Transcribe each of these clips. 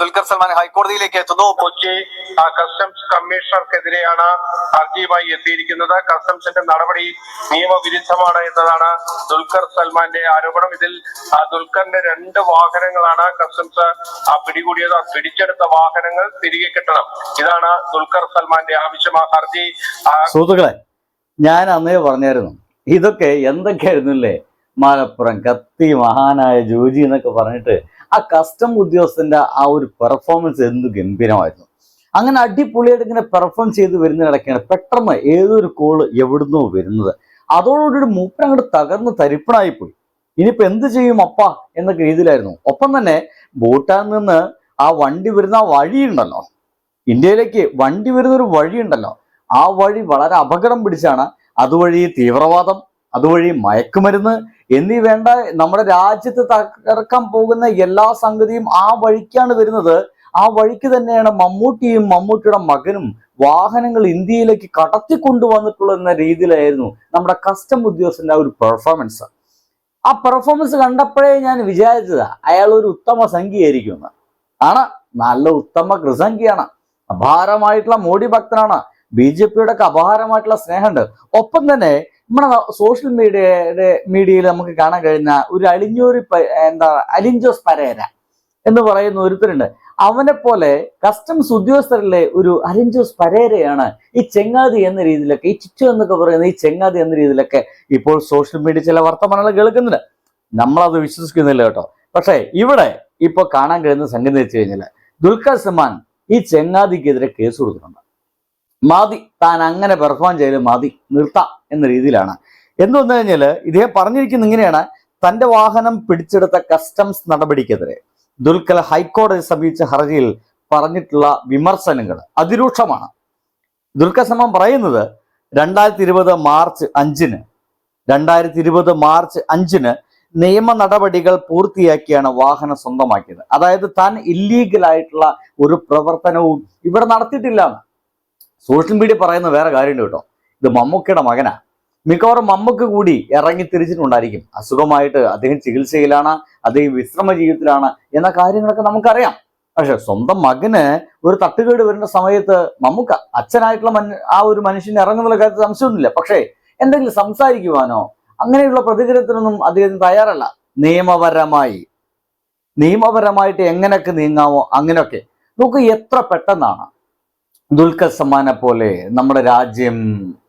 ദുൽഖർ സൽമാൻ ഹൈക്കോടതിയിലേക്ക് എത്തുന്നു. കൊച്ചി കസ്റ്റംസ് കമ്മീഷണർക്കെതിരെയാണ് ഹർജിയുമായി എത്തിയിരിക്കുന്നത്. കസ്റ്റംസിന്റെ നടപടി നിയമവിരുദ്ധമാണ് എന്നതാണ് ദുൽഖർ സൽമാന്റെ ആരോപണം. ഇതിൽ ദുൽഖറിന്റെ രണ്ട് വാഹനങ്ങളാണ് കസ്റ്റംസ് പിടികൂടിയത്. പിടിച്ചെടുത്ത വാഹനങ്ങൾ തിരികെ കിട്ടണം. ഇതാണ് ദുൽഖർ സൽമാന്റെ ആവശ്യം. ആ ഹർജി സുഹൃത്തുക്കളെ ഞാൻ അന്നേ പറഞ്ഞായിരുന്നു ഇതൊക്കെ എന്തൊക്കെയായിരുന്നു അല്ലേ മലപ്പുറം കത്തി മഹാനായ ജോജി എന്നൊക്കെ പറഞ്ഞിട്ട് ആ കസ്റ്റം ഉദ്യോഗസ്ഥന്റെ ആ ഒരു പെർഫോമൻസ് എന്ത് ഗംഭീരമായിരുന്നു. അങ്ങനെ അടിപൊളിയായിട്ട് ഇങ്ങനെ പെർഫോം ചെയ്ത് വരുന്നതിനിടയ്ക്കാണ് പെട്ടെന്ന് ഏതൊരു കോൾ എവിടുന്നോ വരുന്നത്. അതോടുകൂടി മൂപ്പൻ അങ്ങോട്ട് തകർന്ന് തരിപ്പണായി പോയി. ഇനിയിപ്പോ എന്ത് ചെയ്യും അപ്പ എന്നൊക്കെ രീതിയിലായിരുന്നു. ഒപ്പം തന്നെ ഭൂട്ടാനിൽ നിന്ന് ആ വണ്ടി വരുന്ന ആ വഴിയുണ്ടല്ലോ ഇന്ത്യയിലേക്ക് വണ്ടി വരുന്ന ഒരു വഴിയുണ്ടല്ലോ ആ വഴി വളരെ അപകടം പിടിച്ചാണ്. അതുവഴി തീവ്രവാദം അതുവഴി മയക്കുമരുന്ന് എന്നീ വേണ്ട നമ്മുടെ രാജ്യത്ത് തകർക്കാൻ പോകുന്ന എല്ലാ സംഗതിയും ആ വഴിക്കാണ് വരുന്നത്. ആ വഴിക്ക് തന്നെയാണ് മമ്മൂട്ടിയും മമ്മൂട്ടിയുടെ മകനും വാഹനങ്ങൾ ഇന്ത്യയിലേക്ക് കടത്തിക്കൊണ്ടുവന്നിട്ടുള്ള എന്ന രീതിയിലായിരുന്നു നമ്മുടെ കസ്റ്റം ഉദ്യോഗസ്ഥന്റെ ആ ഒരു പെർഫോമൻസ് ആ പെർഫോമൻസ് കണ്ടപ്പോഴേ ഞാൻ വിചാരിച്ചതാ അയാൾ ഒരു ഉത്തമ സംഖ്യയായിരിക്കും ആണ് നല്ല ഉത്തമ കൃസംഖ്യയാണ് അപാരമായിട്ടുള്ള മോഡി ഭക്തനാണ്. ബി ജെ പിയുടെ ഒക്കെ അപാരമായിട്ടുള്ള സ്നേഹമുണ്ട്. ഒപ്പം തന്നെ നമ്മുടെ സോഷ്യൽ മീഡിയയുടെ മീഡിയയിൽ നമുക്ക് കാണാൻ കഴിയുന്ന ഒരു അലിഞ്ഞൂരി എന്താ അലിഞ്ചോസ് പരേര എന്ന് പറയുന്ന ഒരുത്തരുണ്ട്. അവനെ പോലെ കസ്റ്റംസ് ഉദ്യോഗസ്ഥരിലെ ഒരു അലിഞ്ചോസ് പരേരയാണ് ഈ ചെങ്ങാതി എന്ന രീതിയിലൊക്കെ ഈ ചിച്ചു എന്നൊക്കെ പറയുന്ന ഈ ചെങ്ങാതി എന്ന രീതിയിലൊക്കെ ഇപ്പോൾ സോഷ്യൽ മീഡിയ ചില വർത്തമാനങ്ങൾ കേൾക്കുന്നുണ്ട്. നമ്മളത് വിശ്വസിക്കുന്നില്ല കേട്ടോ. പക്ഷേ ഇവിടെ ഇപ്പൊ കാണാൻ കഴിയുന്ന സംഗതി വെച്ച് കഴിഞ്ഞാൽ ദുൽഖർ സൽമാൻ ഈ ചെങ്ങാതിക്കെതിരെ കേസ് കൊടുത്തിട്ടുണ്ട്. മതി താൻ അങ്ങനെ പെർഫോം ചെയ്ത് മതി നിർത്താം എന്ന രീതിയിലാണ്. എന്ന് വന്നു കഴിഞ്ഞാൽ ഇദ്ദേഹം പറഞ്ഞിരിക്കുന്നത് ഇങ്ങനെയാണ് തന്റെ വാഹനം പിടിച്ചെടുത്ത കസ്റ്റംസ് നടപടിക്കെതിരെ ദുൽഖൽ ഹൈക്കോടതി സമീപിച്ച ഹർജിയിൽ പറഞ്ഞിട്ടുള്ള വിമർശനങ്ങൾ അതിരൂക്ഷമാണ്. ദുൽഖർ സമം പറയുന്നത് രണ്ടായിരത്തി ഇരുപത് മാർച്ച് അഞ്ചിന് രണ്ടായിരത്തി ഇരുപത് മാർച്ച് അഞ്ചിന് നിയമ നടപടികൾ പൂർത്തിയാക്കിയാണ് വാഹനം സ്വന്തമാക്കിയത്. അതായത് താൻ ഇല്ലീഗലായിട്ടുള്ള ഒരു പ്രവർത്തനവും ഇവിടെ നടത്തിയിട്ടില്ല. സോഷ്യൽ മീഡിയ പറയുന്ന വേറെ കാര്യമുണ്ട് കേട്ടോ. ഇത് മമ്മൂക്കയുടെ മകനാ. മിക്കവാറും മമ്മക്ക് കൂടി ഇറങ്ങി തിരിച്ചിട്ടുണ്ടായിരിക്കും. അസുഖമായിട്ട് അദ്ദേഹം ചികിത്സയിലാണ് അദ്ദേഹം വിശ്രമ ജീവിതത്തിലാണ് എന്ന കാര്യങ്ങളൊക്കെ നമുക്കറിയാം. പക്ഷെ സ്വന്തം മകന് ഒരു തട്ടുകേട് വരുന്ന സമയത്ത് മമ്മൂക്ക അച്ഛനായിട്ടുള്ള ആ ഒരു മനുഷ്യന് ഇറങ്ങുന്നുള്ള കാര്യത്തിൽ സംശയമൊന്നുമില്ല. പക്ഷേ എന്തെങ്കിലും സംസാരിക്കുവാനോ അങ്ങനെയുള്ള പ്രതികരണത്തിനൊന്നും അദ്ദേഹം തയ്യാറല്ല. നിയമപരമായി. നിയമപരമായിട്ട് എങ്ങനെയൊക്കെ നീങ്ങാമോ അങ്ങനെയൊക്കെ. നോക്കൂ എത്ര പെട്ടെന്നാണ്. ദുൽഖർ സമാനെ പോലെ നമ്മുടെ രാജ്യം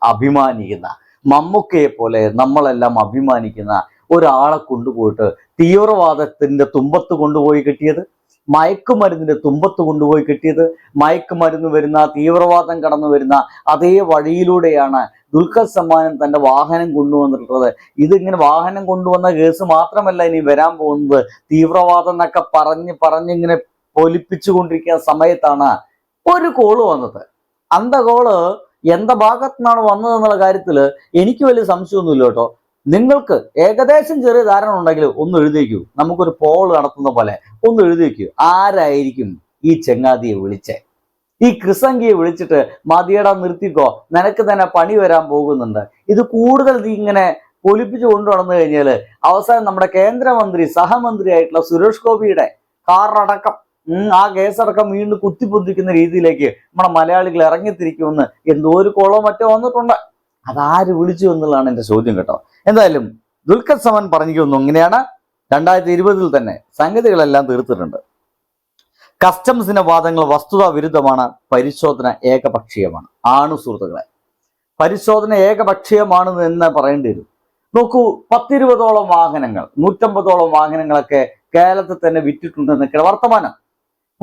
അഭിമാനിക്കുന്ന മമ്മൂക്കയെ പോലെ നമ്മളെല്ലാം അഭിമാനിക്കുന്ന ഒരാളെ കൊണ്ടുപോയിട്ട് തീവ്രവാദത്തിന്റെ തുമ്പത്ത് കൊണ്ടുപോയി കിട്ടിയത്? മയക്കുമരുന്നിന്റെ തുമ്പത്ത് കൊണ്ടുപോയി കിട്ടിയത്? മയക്കുമരുന്ന് വരുന്ന തീവ്രവാദം കടന്നു വരുന്ന അതേ വഴിയിലൂടെയാണ് ദുൽഖർ സമ്മാനം തന്റെ വാഹനം കൊണ്ടുവന്നിട്ടുള്ളത്. ഇതിങ്ങനെ വാഹനം കൊണ്ടുവന്ന കേസ് മാത്രമല്ല ഇനി വരാൻ പോകുന്നത്. തീവ്രവാദം എന്നൊക്കെ പറഞ്ഞ് പറഞ്ഞിങ്ങനെ പൊലിപ്പിച്ചു കൊണ്ടിരിക്കുന്ന സമയത്താണ് ഒരു കോൾ വന്നത്. അന്ത കോൾ എന്ത ഭാഗത്തു നിന്നാണ് വന്നത് എന്നുള്ള കാര്യത്തിൽ എനിക്ക് വലിയ സംശയമൊന്നുമില്ല കേട്ടോ. നിങ്ങൾക്ക് ഏകദേശം ചെറിയ ധാരണ ഉണ്ടെങ്കിൽ ഒന്ന് എഴുതിക്കൂ നമുക്കൊരു പോൾ നടത്തുന്ന പോലെ ഒന്ന് എഴുതിക്കൂ ആരായിരിക്കും ഈ ചെങ്ങാതിയെ വിളിച്ചേ? ഈ കൃസംഗിയെ വിളിച്ചിട്ട് മതിയടാ നിർത്തിക്കോ. നിനക്ക് തന്നെ പണി വരാൻ പോകുന്നുണ്ട്. ഇത് കൂടുതൽ നീ ഇങ്ങനെ പൊലിപ്പിച്ചു കൊണ്ടു നടന്നു കഴിഞ്ഞാൽ അവസാനം നമ്മുടെ കേന്ദ്രമന്ത്രി സഹമന്ത്രി ആയിട്ടുള്ള സുരേഷ് ഗോപിയുടെ കാറടക്കം ആ കേസടക്കം വീണ്ടും കുത്തിപ്പൊന്തിക്കുന്ന രീതിയിലേക്ക് നമ്മുടെ മലയാളികൾ ഇറങ്ങിത്തിരിക്കുമെന്ന് എന്തോ ഒരു കോളോ മറ്റോ വന്നിട്ടുണ്ട്. അതാര് വിളിച്ചു എന്നുള്ളതാണ് എന്റെ ചോദ്യം കേട്ടോ. എന്തായാലും ദുൽഖർ സമൻ പറഞ്ഞിരിക്കുന്നു ഇങ്ങനെയാണ്. രണ്ടായിരത്തി ഇരുപതിൽ തന്നെ സംഗതികളെല്ലാം തീർത്തിട്ടുണ്ട്. കസ്റ്റംസിന്റെ വാദങ്ങൾ വസ്തുതാ വിരുദ്ധമാണ് പരിശോധന ഏകപക്ഷീയമാണ്. ആണു സുഹൃത്തുക്കളെ പരിശോധന ഏകപക്ഷീയമാണ് എന്ന് പറയേണ്ടി വരും? നോക്കൂ പത്തിരുപതോളം വാഹനങ്ങൾ നൂറ്റമ്പതോളം വാഹനങ്ങളൊക്കെ കേരളത്തിൽ തന്നെ വിറ്റിട്ടുണ്ടെന്നൊക്കെയാണ് വർത്തമാനം.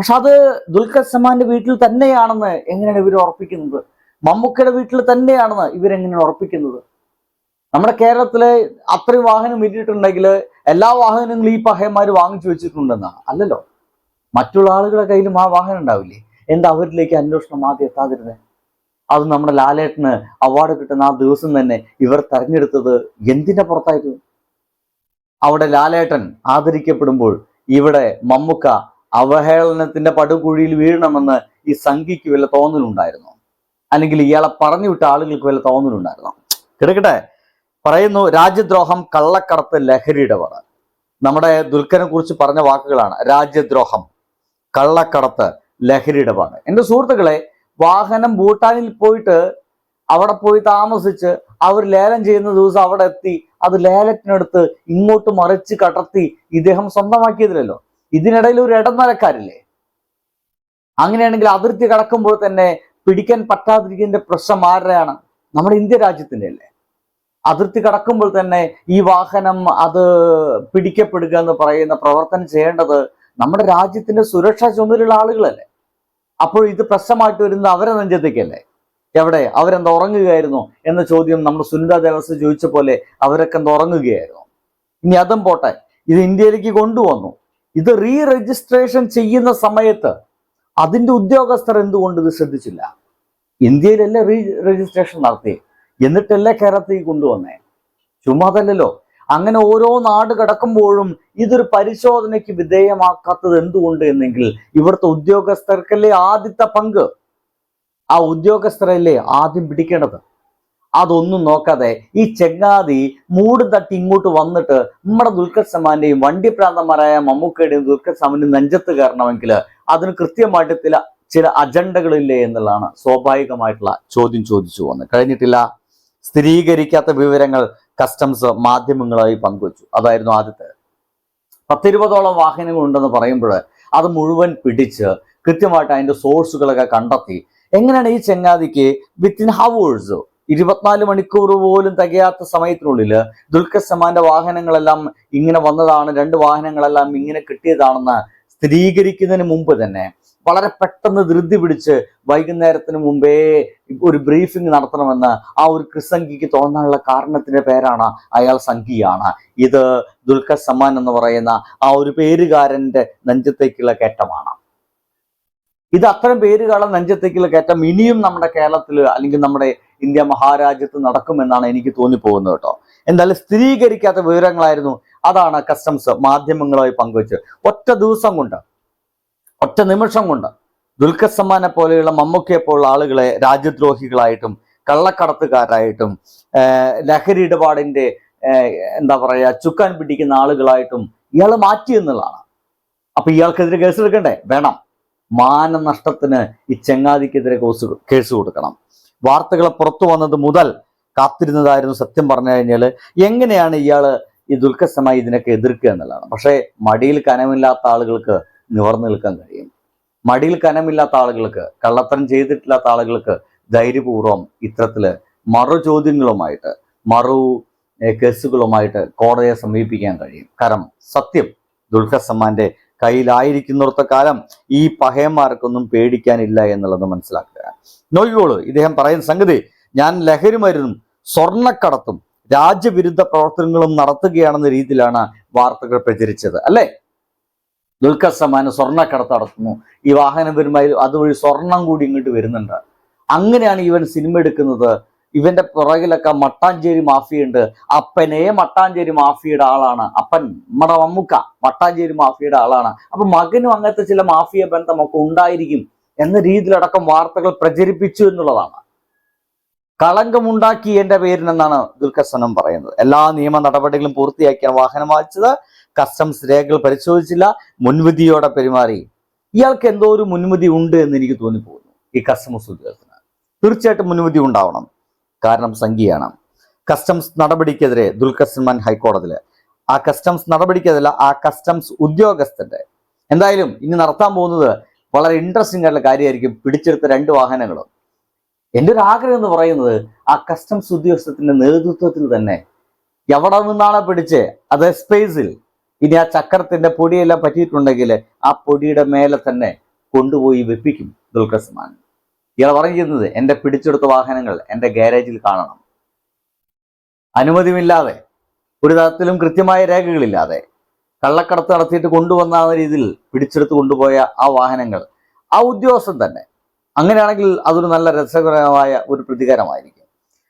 പക്ഷെ അത് ദുൽഖർ സമാന്റെ വീട്ടിൽ തന്നെയാണെന്ന് എങ്ങനെയാണ് ഇവർ ഉറപ്പിക്കുന്നത്? മമ്മൂക്കയുടെ വീട്ടിൽ തന്നെയാണെന്ന് ഇവരെങ്ങനെയാണ് ഉറപ്പിക്കുന്നത്? നമ്മുടെ കേരളത്തിലെ അത്രയും വാഹനം വിറ്റിട്ടുണ്ടെങ്കിൽ എല്ലാ വാഹനങ്ങളും ഈ പഹയന്മാർ വാങ്ങിച്ചു വെച്ചിട്ടുണ്ടെന്നാണ് അല്ലല്ലോ. മറ്റുള്ള ആളുകളുടെ കയ്യിലും ആ വാഹനം ഉണ്ടാവില്ലേ? എന്താ അവരിലേക്ക് അന്വേഷണം ആദ്യം എത്താതിരുന്നത് അത് നമ്മുടെ ലാലേട്ടന് അവാർഡ് കിട്ടുന്ന ആ ദിവസം തന്നെ ഇവർ തെരഞ്ഞെടുത്തത് എന്തിന്റെ പുറത്തായിരുന്നു? അവിടെ ലാലേട്ടൻ ആദരിക്കപ്പെടുമ്പോൾ ഇവിടെ മമ്മുക്ക അവഹേളനത്തിന്റെ പടുകുഴിയിൽ വീഴണമെന്ന് ഈ സംഘിക്ക് വല്ല തോന്നലുണ്ടായിരുന്നു? അല്ലെങ്കിൽ ഇയാളെ പറഞ്ഞു വിട്ട ആളുകൾക്ക് വല്ല തോന്നലുണ്ടായിരുന്നു? കിടക്കട്ടെ. പറയുന്നു രാജ്യദ്രോഹം കള്ളക്കടത്ത് ലഹരിയുടെ വറ നമ്മുടെ ദുൽഖനെ കുറിച്ച് പറഞ്ഞ വാക്കുകളാണ്. രാജ്യദ്രോഹം കള്ളക്കടത്ത് ലഹരിയുടെ ഇടപാട് എന്റെ സുഹൃത്തുക്കളെ വാഹനം ഭൂട്ടാനിൽ പോയിട്ട് അവിടെ പോയി താമസിച്ച് അവർ ലേലം ചെയ്യുന്ന ദിവസം അവിടെ എത്തി. അത് ലേലത്തിനടുത്ത് ഇങ്ങോട്ട് മറിച്ച് കടർത്തി ഇദ്ദേഹം സ്വന്തമാക്കിയതിലല്ലോ. ഇതിനിടയിൽ ഒരു ഇടനിലക്കാരില്ലേ? അങ്ങനെയാണെങ്കിൽ അതിർത്തി കടക്കുമ്പോൾ തന്നെ പിടിക്കാൻ പറ്റാതിരിക്കുന്നതിന്റെ പ്രശ്നം ആരുടെയാണ്? നമ്മുടെ ഇന്ത്യ രാജ്യത്തിന്റെ അല്ലേ അതിർത്തി കടക്കുമ്പോൾ തന്നെ ഈ വാഹനം അത് പിടിക്കപ്പെടുക എന്ന് പറയുന്ന പ്രവർത്തനം ചെയ്യേണ്ടത് നമ്മുടെ രാജ്യത്തിന്റെ സുരക്ഷാ ചുമതലയുള്ള ആളുകളല്ലേ? അപ്പോൾ ഇത് പ്രശ്നമായിട്ട് വരുന്നത് അവരെ നെഞ്ചത്തേക്കല്ലേ? എവിടെ? അവരെന്താ ഉറങ്ങുകയായിരുന്നു എന്ന ചോദ്യം നമ്മുടെ സുനിത ദേവസ്വം ചോദിച്ച പോലെ അവരൊക്കെ എന്താ ഉറങ്ങുകയായിരുന്നു. ഇനി അതും പോട്ടെ ഇത് ഇന്ത്യയിലേക്ക് കൊണ്ടുവന്നു. ഇത് റീ രജിസ്ട്രേഷൻ ചെയ്യുന്ന സമയത്ത് അതിന്റെ ഉദ്യോഗസ്ഥർ എന്തുകൊണ്ട് ഇത് ശ്രദ്ധിച്ചില്ല? ഇന്ത്യയിലല്ലേ റീ രജിസ്ട്രേഷൻ നടത്തി എന്നിട്ടല്ലേ കേരളത്തിൽ കൊണ്ടുവന്നേ? ചുമ്മാതല്ലോ അങ്ങനെ ഓരോ നാട് കടക്കുമ്പോഴും ഇതൊരു പരിശോധനയ്ക്ക് വിധേയമാക്കാത്തത് എന്തുകൊണ്ട് എന്നെങ്കിൽ ഇവിടുത്തെ ഉദ്യോഗസ്ഥർക്കല്ലേ ആദ്യത്തെ പങ്ക്? ആ ഉദ്യോഗസ്ഥരല്ലേ ആദ്യം പിടിക്കേണ്ടത്? അതൊന്നും നോക്കാതെ ഈ ചെങ്ങാതി മൂട് തട്ടി ഇങ്ങോട്ട് വന്നിട്ട് നമ്മുടെ ദുൽഖർ സമാന്റെയും വണ്ടി പ്രാന്തന്മാരായ മമ്മൂക്കയുടെയും ദുൽഖർ സമാന്റെയും നെഞ്ചത്ത് കയറണമെങ്കിൽ അതിന് കൃത്യമായിട്ട് ചില ചില അജണ്ടകളില്ലേ എന്നുള്ളതാണ് സ്വാഭാവികമായിട്ടുള്ള ചോദ്യം ചോദിച്ചു വന്നത്. കഴിഞ്ഞിട്ടില്ല സ്ഥിരീകരിക്കാത്ത വിവരങ്ങൾ കസ്റ്റംസ് മാധ്യമങ്ങളായി പങ്കുവച്ചു. അതായിരുന്നു ആദ്യത്തെ. പത്തിരുപതോളം വാഹനങ്ങൾ ഉണ്ടെന്ന് പറയുമ്പോൾ അത് മുഴുവൻ പിടിച്ച് കൃത്യമായിട്ട് അതിന്റെ സോഴ്സുകളൊക്കെ കണ്ടെത്തി. എങ്ങനെയാണ് ഈ ചെങ്ങാതിക്ക് വിത്തിൻ ഹവേഴ്സ് ഇരുപത്തിനാല് മണിക്കൂർ പോലും തികയാത്ത സമയത്തിനുള്ളിൽ ദുൽഖർ സമാന്റെ വാഹനങ്ങളെല്ലാം ഇങ്ങനെ വന്നതാണ് രണ്ട് വാഹനങ്ങളെല്ലാം ഇങ്ങനെ കിട്ടിയതാണെന്ന് സ്ഥിരീകരിക്കുന്നതിന് മുമ്പ് തന്നെ വളരെ പെട്ടെന്ന് ധൃതി പിടിച്ച് വൈകുന്നേരത്തിന് മുമ്പേ ഒരു ബ്രീഫിംഗ് നടത്തണമെന്ന് ആ ഒരു കൃസംഖിക്ക് തോന്നാനുള്ള കാരണത്തിന്റെ പേരാണ് അയാൾ സംഖിയാണ് ഇത് ദുൽഖർ സമാൻ എന്ന് പറയുന്ന ആ ഒരു പേരുകാരന്റെ നെഞ്ചത്തേക്കുള്ള കയറ്റമാണ്. ഇത് അത്തരം പേരുകാളെ നെഞ്ചത്തേക്കുള്ള കയറ്റം ഇനിയും നമ്മുടെ കേരളത്തിൽ അല്ലെങ്കിൽ നമ്മുടെ ഇന്ത്യ മഹാരാജ്യത്ത് നടക്കുമെന്നാണ് എനിക്ക് തോന്നിപ്പോകുന്നത് കേട്ടോ. എന്തായാലും സ്ഥിരീകരിക്കാത്ത വിവരങ്ങളായിരുന്നു അതാണ് കസ്റ്റംസ് മാധ്യമങ്ങളുമായി പങ്കുവച്ച് ഒറ്റ ദിവസം കൊണ്ട് ഒറ്റ നിമിഷം കൊണ്ട് ദുൽഖർ സമ്മാനെ പോലെയുള്ള മമ്മൂക്കയെ പോലുള്ള ആളുകളെ രാജ്യദ്രോഹികളായിട്ടും കള്ളക്കടത്തുകാരായിട്ടും ലഹരി ഇടപാടിന്റെ എന്താ പറയാ ചുക്കാൻ പിടിക്കുന്ന ആളുകളായിട്ടും ഇയാൾ മാറ്റി എന്നുള്ളതാണ്. അപ്പൊ ഇയാൾക്കെതിരെ കേസ് എടുക്കണ്ടേ? വേണം. മാനനഷ്ടത്തിന് ഈ ചെങ്ങാതിക്കെതിരെ കേസ് കേസ് കൊടുക്കണം. വാർത്തകൾ പുറത്തു വന്നത് മുതൽ കാത്തിരുന്നതായിരുന്നു സത്യം പറഞ്ഞു കഴിഞ്ഞാൽ എങ്ങനെയാണ് ഇയാൾ ഈ ദുൽഖസമായി ഇതിനൊക്കെ എതിർക്കുക എന്നുള്ളതാണ്. പക്ഷേ മടിയിൽ കനമില്ലാത്ത ആളുകൾക്ക് നിവർന്നു നിൽക്കാൻ കഴിയും. മടിയിൽ കനമില്ലാത്ത ആളുകൾക്ക് കള്ളത്തരം ചെയ്തിട്ടില്ലാത്ത ആളുകൾക്ക് ധൈര്യപൂർവം ഇത്തരത്തിൽ മറു ചോദ്യങ്ങളുമായിട്ട് മറു കേസുകളുമായിട്ട് കോടതിയെ സമീപിക്കാൻ കഴിയും. കാരണം സത്യം ദുൽഖർ കയ്യിലായിരിക്കുന്നിടത്ത കാലം ഈ പഹയന്മാർക്കൊന്നും പേടിക്കാനില്ല എന്നുള്ളത് മനസ്സിലാക്കുക. നോക്കിക്കോളൂ ഇദ്ദേഹം പറയുന്ന സംഗതി. ഞാൻ ലഹരി മരുന്നും സ്വർണക്കടത്തും രാജ്യവിരുദ്ധ പ്രവർത്തനങ്ങളും നടത്തുകയാണെന്ന രീതിയിലാണ് വാർത്തകൾ പ്രചരിച്ചത് അല്ലേ? സമാന സ്വർണക്കടത്ത് നടത്തുന്നു. ഈ വാഹനം വരുമ്പോൾ അതുവഴി സ്വർണം കൂടി ഇങ്ങോട്ട് വരുന്നുണ്ട്. അങ്ങനെയാണ് ഇവൻ സിനിമ എടുക്കുന്നത് ഇവന്റെ പുറകിലൊക്കെ മട്ടാഞ്ചേരി മാഫിയുണ്ട്. അപ്പനെ മട്ടാഞ്ചേരി മാഫിയുടെ ആളാണ്. അപ്പൻ നമ്മുടെ മമ്മുക്ക മട്ടാഞ്ചേരി മാഫിയുടെ ആളാണ്. അപ്പൊ മകനും അങ്ങനത്തെ ചില മാഫിയ ബന്ധമൊക്കെ ഉണ്ടായിരിക്കും എന്ന രീതിയിലടക്കം വാർത്തകൾ പ്രചരിപ്പിച്ചു എന്നുള്ളതാണ്. കളങ്കമുണ്ടാക്കി എന്റെ പേരിനെന്നാണ് ദുൽഖസനം പറയുന്നത്. എല്ലാ നിയമ നടപടികളും പൂർത്തിയാക്കിയാണ് വാഹനം വാങ്ങിച്ചത്. കസ്റ്റംസ് രേഖകൾ പരിശോധിച്ചില്ല. മുൻവിധിയോടെ പെരുമാറി. ഇയാൾക്ക് എന്തോ ഒരു മുൻവിധി ഉണ്ട് എന്ന് എനിക്ക് തോന്നിപ്പോകുന്നു ഈ കസ്റ്റംസ് ഉദ്യോഗസ്ഥന്. തീർച്ചയായിട്ടും മുൻവിധി ഉണ്ടാവണം. കാരണം സംഖ്യയാണ്. കസ്റ്റംസ് നടപടിക്കെതിരെ ദുൽഖർ സൽമാൻ ഹൈക്കോടതിയിൽ ആ കസ്റ്റംസ് നടപടിക്കെതിരെ ആ കസ്റ്റംസ് ഉദ്യോഗസ്ഥന്റെ. എന്തായാലും ഇനി നടത്താൻ പോകുന്നത് വളരെ ഇൻട്രസ്റ്റിംഗ് ആയിട്ടുള്ള കാര്യമായിരിക്കും പിടിച്ചെടുത്ത രണ്ട് വാഹനങ്ങളും. എന്റെ ഒരു ആഗ്രഹം എന്ന് പറയുന്നത് ആ കസ്റ്റംസ് ഉദ്യോഗസ്ഥത്തിന്റെ നേതൃത്വത്തിൽ തന്നെ എവിടെ നിന്നാണ് പിടിച്ച് അത് സ്പേസിൽ ഇനി ആ ചക്രത്തിന്റെ പൊടിയെല്ലാം പറ്റിയിട്ടുണ്ടെങ്കിൽ ആ പൊടിയുടെ മേലെ തന്നെ കൊണ്ടുപോയി വെപ്പിക്കും ദുൽഖർ സൽമാൻ ഇയാൾ പറയുന്നത് എന്റെ പിടിച്ചെടുത്ത വാഹനങ്ങൾ എന്റെ ഗാരേജിൽ കാണണം. അനുമതിയില്ലാതെ ഒരു തരത്തിലും കൃത്യമായ രേഖകളില്ലാതെ കള്ളക്കടത്ത് നടത്തിയിട്ട് കൊണ്ടുവന്ന രീതിയിൽ പിടിച്ചെടുത്ത് കൊണ്ടുപോയ ആ വാഹനങ്ങൾ ആ ഉദ്യോഗസ്ഥൻ തന്നെ അങ്ങനെയാണെങ്കിൽ അതൊരു നല്ല രസകരമായ ഒരു പ്രതികാരമായിരിക്കും.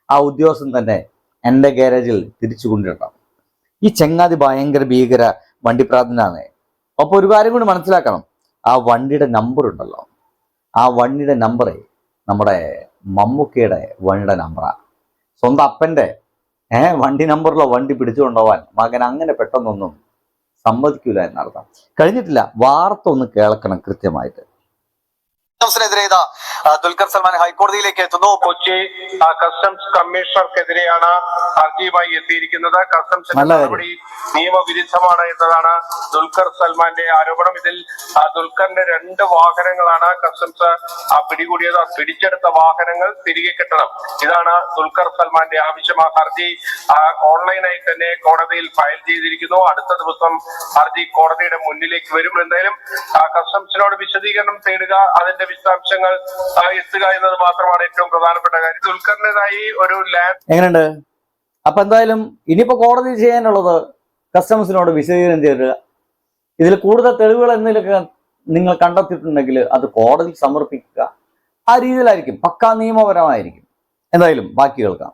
ആ ഉദ്യോഗസ്ഥൻ തന്നെ എന്റെ ഗാരേജിൽ തിരിച്ചു കൊണ്ടിടണം ഈ ചെങ്ങാതി ഭയങ്കര ഭീകര വണ്ടിപ്രാന്തനാണ് അപ്പൊ ഒരു കാര്യം കൂടി മനസ്സിലാക്കണം. ആ വണ്ടിയുടെ നമ്പർ ഉണ്ടല്ലോ. ആ വണ്ടിയുടെ നമ്പറേ നമ്മുടെ മമ്മൂക്കയുടെ വണ്ടിയുടെ നമ്പറാ സ്വന്തം അപ്പന്റെ ഏഹ് വണ്ടി നമ്പറിലോ വണ്ടി പിടിച്ചു കൊണ്ടുപോവാൻ മകൻ അങ്ങനെ പെട്ടെന്നൊന്നും സമ്മതിക്കില്ല എന്നർത്ഥം. കഴിഞ്ഞിട്ടില്ല വാർത്ത ഒന്ന് കേൾക്കണം കൃത്യമായിട്ട്. കസ്റ്റംസിനെതിരെ ഇതാ ദുൽഖർ സൽമാൻ ഹൈക്കോടതിയിലേക്ക് എത്തുന്നു. കൊച്ചി കസ്റ്റംസ് കമ്മീഷണർക്കെതിരെയാണ് ഹർജിയുമായി എത്തിയിരിക്കുന്നത്. കസ്റ്റംസിന്റെ. നടപടി നിയമവിരുദ്ധമാണ് എന്നതാണ് ദുൽഖർ സൽമാന്റെ ആരോപണം. ഇതിൽ ദുൽഖറിന്റെ രണ്ട് വാഹനങ്ങളാണ് കസ്റ്റംസ് ആ, പിടികൂടിയത്. പിടിച്ചെടുത്ത വാഹനങ്ങൾ തിരികെ കിട്ടണം. ഇതാണ് ദുൽഖർ സൽമാന്റെ ആവശ്യം. ആ ഹർജി ഓൺലൈനായി തന്നെ കോടതിയിൽ ഫയൽ ചെയ്തിരിക്കുന്നു. അടുത്ത ദിവസം ഹർജി കോടതിയുടെ മുന്നിലേക്ക് വരും. എന്തായാലും കസ്റ്റംസിനോട് വിശദീകരണം തേടുക അതിന്റെ വിശദാംശങ്ങൾ എത്തുക എന്നത് മാത്രമാണ് ഏറ്റവും പ്രധാനപ്പെട്ട കാര്യം. ദുൽഖറിന്റേതായി ഒരു ലാൻഡ് എങ്ങനെയുണ്ട്? അപ്പൊ എന്തായാലും ഇനിയിപ്പോ കോടതി ചെയ്യാനുള്ളത് കസ്റ്റംസിനോട് വിശദീകരണം ചെയ്തിട്ട് ഇതിൽ കൂടുതൽ തെളിവുകൾ എന്തെങ്കിലുമൊക്കെ നിങ്ങൾ കണ്ടെത്തിയിട്ടുണ്ടെങ്കിൽ അത് കോടതിയിൽ സമർപ്പിക്കുക. ആ രീതിയിലായിരിക്കും. പക്കാ നിയമപരമായിരിക്കും. എന്തായാലും ബാക്കി കേൾക്കാം.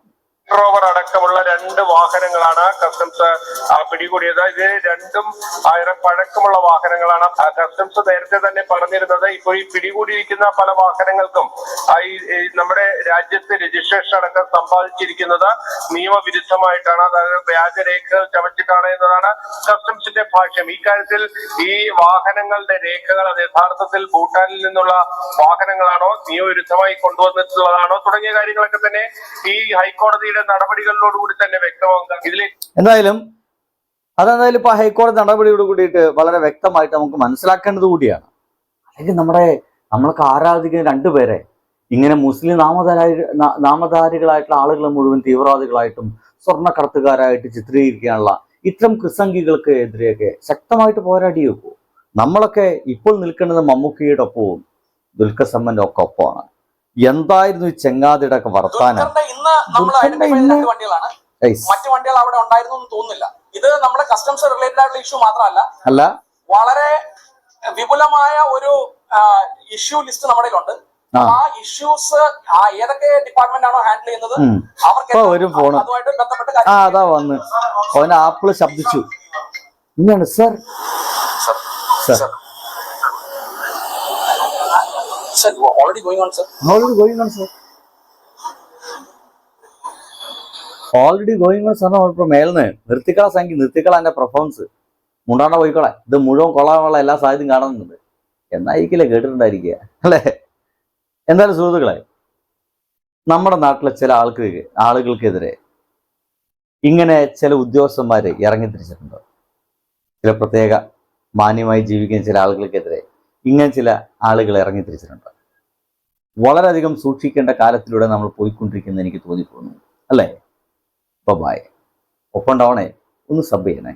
റോവർ അടക്കമുള്ള രണ്ട് വാഹനങ്ങളാണ് കസ്റ്റംസ് പിടികൂടിയത്. ഇത് രണ്ടും പഴക്കമുള്ള വാഹനങ്ങളാണ്. കസ്റ്റംസ് നേരത്തെ തന്നെ പറഞ്ഞിരുന്നത്. ഇപ്പോൾ ഈ പിടികൂടിയിരിക്കുന്ന പല വാഹനങ്ങൾക്കും ഈ നമ്മുടെ രാജ്യത്ത് രജിസ്ട്രേഷൻ അടക്കം സമ്പാദിച്ചിരിക്കുന്നത് നിയമവിരുദ്ധമായിട്ടാണ്. അതായത് വ്യാജരേഖകൾ ചമച്ചിട്ടാണ് എന്നതാണ് കസ്റ്റംസിന്റെ ഭാഷ്യം. ഇക്കാര്യത്തിൽ ഈ വാഹനങ്ങളുടെ രേഖകൾ അത് യഥാർത്ഥത്തിൽ ഭൂട്ടാനിൽ നിന്നുള്ള വാഹനങ്ങളാണോ നിയമവിരുദ്ധമായി കൊണ്ടുവന്നിട്ടുള്ളതാണോ തുടങ്ങിയ കാര്യങ്ങളൊക്കെ തന്നെ ഈ ഹൈക്കോടതിയുടെ നടപടികളിലോടുകൂടി തന്നെ വ്യക്തമാകുക ഇതിൽ എന്തായാലും അതെന്തായാലും ഇപ്പൊ ഹൈക്കോടതി നടപടിയോട് കൂടിയിട്ട് വളരെ വ്യക്തമായിട്ട് നമുക്ക് മനസ്സിലാക്കേണ്ടത് കൂടിയാണ്. അല്ലെങ്കിൽ നമ്മുടെ നമ്മൾക്ക് ആരാധിക്കുന്ന രണ്ടുപേരെ ഇങ്ങനെ മുസ്ലിം നാമധാരി നാമധാരികളായിട്ടുള്ള ആളുകളെ മുഴുവൻ തീവ്രവാദികളായിട്ടും സ്വർണക്കടത്തുകാരായിട്ട് ചിത്രീകരിക്കാനുള്ള ഇത്തരം കൃസംഗികൾക്ക് എതിരെയൊക്കെ ശക്തമായിട്ട് പോരാടി വെക്കൂ. നമ്മളൊക്കെ ഇപ്പോൾ നിൽക്കുന്നത് മമ്മൂക്കിയുടെ ഒപ്പവും ദുൽഖർ സമ്മന്റെ ഒക്കെ ഒപ്പമാണ്. എന്തായിരുന്നു ഈ ചെങ്ങാതിയുടെ ഒക്കെ വർത്താനം ഇന്ന് നമ്മൾ രണ്ട് വണ്ടികളാണ്. മറ്റു വണ്ടികൾ അവിടെ ഉണ്ടായിരുന്നു എന്ന് തോന്നുന്നില്ല. ഇത് നമ്മുടെ കസ്റ്റംസ് റിലേറ്റഡ് ആയിട്ടുള്ള ഇഷ്യൂ മാത്രമല്ല അല്ല. വളരെ വിപുലമായ ഒരു ഇഷ്യൂ ലിസ്റ്റ് നമ്മുടെ ഉണ്ട് ആ. ഇഷ്യൂസ് ആ ഏതൊക്കെ ഡിപ്പാർട്ട്മെന്റ് ആണോ ഹാൻഡിൽ ചെയ്യുന്നത്? അവർക്ക് ഒരു ഫോൺ അതുമായിട്ട് ബന്ധപ്പെട്ട ആ അതാ വന്ന്. അവൻ ആപ്പിൾ ശബ്ദിച്ചു. ഇങ്ങനെയാണ് sir sir sir already going on sir already going on sir already going on സാറിന് കുഴപ്പം മേൽന്ന്. നിർത്തിക്കള സംഖ്യ നിർത്തിക്കള എന്റെ പെർഫോമൻസ് മുണ്ടാണ്ട പോയിക്കോളെ. ഇത് മുഴുവൻ കൊള്ളാനുള്ള എല്ലാ സാധ്യതയും കാണുന്നുണ്ട്. എന്നായിരിക്കില്ലേ കേട്ടിട്ടുണ്ടായിരിക്കുക. അല്ലേ? എന്തായാലും സുഹൃത്തുക്കളെ നമ്മുടെ നാട്ടിലെ ചില ആൾക്ക് ആളുകൾക്കെതിരെ ഇങ്ങനെ ചില ഉദ്യോഗസ്ഥന്മാർ ഇറങ്ങി തിരിച്ചിട്ടുണ്ട് ചില പ്രത്യേക മാന്യമായി ജീവിക്കുന്ന ചില ആളുകൾക്കെതിരെ ഇങ്ങനെ ചില ആളുകൾ ഇറങ്ങി തിരിച്ചിട്ടുണ്ട് വളരെയധികം സൂക്ഷിക്കേണ്ട കാലത്തിലൂടെ നമ്മൾ പോയിക്കൊണ്ടിരിക്കുന്ന എനിക്ക് തോന്നിപ്പോകുന്നു. അല്ലേ? ബൈ ഒപ്പം ഉണ്ടാവണേ. ഒന്ന് സബ് ചെയ്യണേ.